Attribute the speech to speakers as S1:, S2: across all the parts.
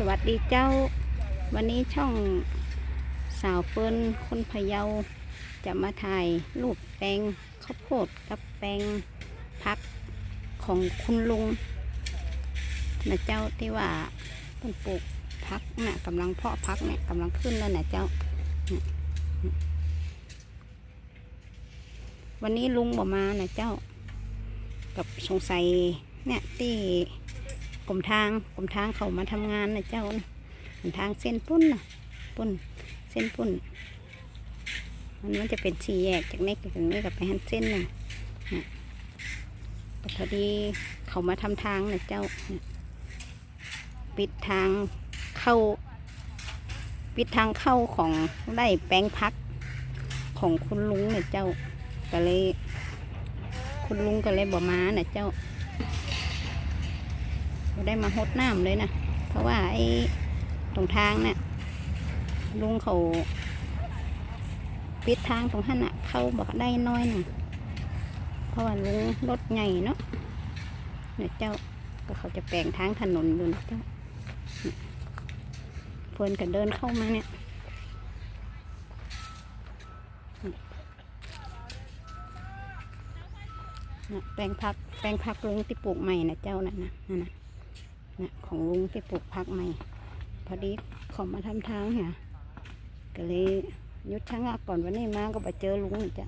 S1: สวัสดีเจ้า วันนี้ช่องสาวเฟิร์นคนพะเยาจะมาถ่ายรูปแปลงข้าวโพดกับแปลงพักของคุณลุงนะเจ้าที่ว่าเพิ่นปลูกพักน่ะกำลังเพาะพักเนี่ยกำลังขึ้นแล้วนะเจ้า วันนี้ลุงบอกมานะเจ้า กับสงสัยเนี่ยที่ กรมทางกรมทางเขามาทำงานนะเจ้านะกรมทางเส้นปุ้นนะปุ้นเส้นปุ้นมันมันจะเป็นสี่แยกจากนี้กับนี้กับไปหันเส้นหนึ่งนะพอดีเขามาทำทางนะเจ้าปิดทางเข้า ปิดทางเข้าของไร่แปลงพักของคุณลุงนี่ยเจ้าก็เลย คุณลุงก็เลยบอกมาน่ะเจ้า ได้มาหดน้ำเลยนะเพราะว่าไอ้ตรงทางเนี่ยลุงเขาปิดทางตรงท่านอะเข้าบอกได้น้อยหนึ่งเพราะว่าลุงรถใหญ่เนาะเนี่ยเจ้าก็เขาจะแปลงทางถนนอยู่นะเจ้าเพื่อนก็เดินเข้ามาเนี่ยแปลงพักแปลงพักลุงที่ปลูกใหม่นะเจ้านะนะนั่นนะ นะของลุงที่ปลูกพักใหม่ พอดีเขอมาทำทางเนี่ยก็เลยยุดชะงักก่อนวันนี้มาก็ไปเจอลุงจ้ะ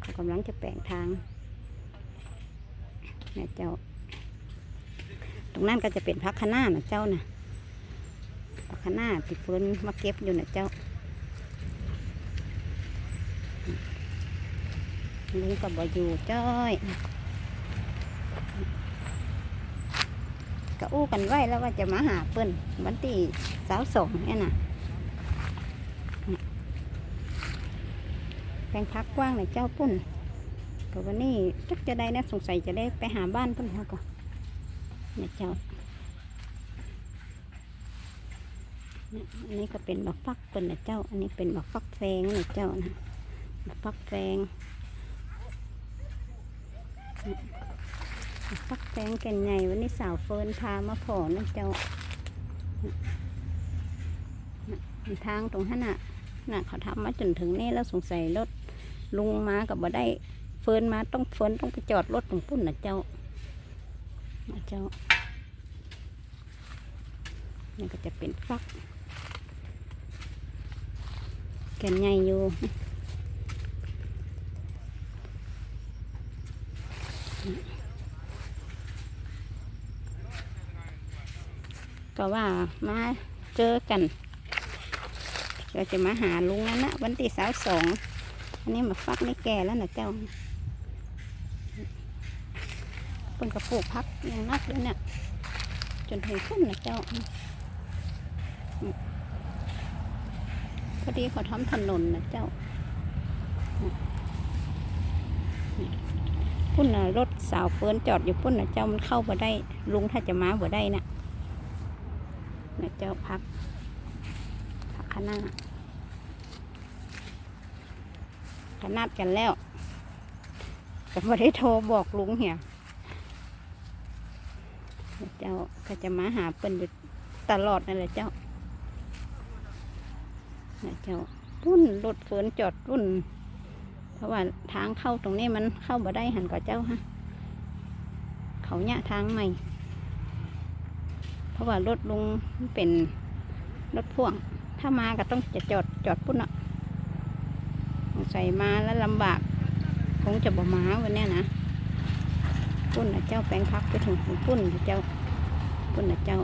S1: เขากำลังจะแปลงทางนะเจ้า ตรงนั้นก็จะเป็นพักคะน้านะเจ้านะพักคะน้าติเฟินมาเก็บอยู่นะเจ้าลุงกับบอยู่จ้อย ก็อู้กันไว้แล้วว่าจะมาหาเปิ้นวันที่สาวสองเนี่ยนะแปลงพักกว้างเลยเจ้าปุ้นก็วันนี้จักจะได้นะสงสัยจะได้ไปหาบ้านเปิ้นเขาก็เนี่ยเจ้านี่ยอันนี้ก็เป็นบักฟักเปิ้นนะเจ้า อันนี้เป็นบักฟักแฟงนะเจ้านะบักฟักแฟงฟัก งแก่นใหญ่วันนี้สาวเฟิร์นพามาผอนะเจ้าทางตรงนั้นน่ะน่ะเขาทำมาจนถึงนี่แล้วสงสัยรถลุงมากับบ่ได้เฟิร์นมาต้องเฟิร์นต้องไปจอดรถตรงปุ้นนะเจ้านะเจ้านี่ก็จะเป็นฟักแก่นใหญ่อยู่ ก็ว่ามาเจอกันเราจะมาหาลุงแล้วนะวันที่สาวสองอันนี้มาฟักไม่แก่แล้วนะเจ้าเป็นกระปูกพักย่างนักเลยเนี่ยจนถึงขึ้นนะเจ้าพอดีเขาทำถนนนะเจ้าพุ่นนะรถสาวเฟินจอดอยู่พุ่นนะเจ้ามันเข้าบ่ได้ลุงถ้าจะมาบ่ได้น่ะ นะเจ้าพักพักขนาขนาดกันแล้ว แต่ไม่ได้โทรบอกลุงเหียเจ้าก็จะมาหาเปิ้นอยู่ตลอดนั่นแหละเจ้านะเจ้าปุ้นรถเฟินจอดปุ้นเพราะว่าทางเข้าตรงนี้มันเข้าบ่ได้หันกับเจ้าฮะ เขาเนี่ยทางใหม่ เพราะว่ารถลุงเป็นรถพ่วง ถ้ามาก็ต้องจะจอดจอดปุ่นอะใส่มาแล้วลำบาก คงจะบ่มาวันนี้นะปุ่นนะเจ้าแปลงพักไปถึงปุ่นนะเจ้าปุ่นนะเจ้า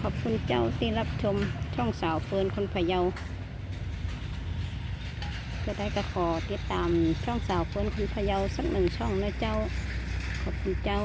S1: ขอบคุณเจ้าที่รับชมช่องสาวเฟิร์นคนพะเยาจะได้ก็ขอติดตามช่องสาวเฟิร์นคนพะเยาสักหนึ่งช่องนะเจ้า ขอบคุณเจ้า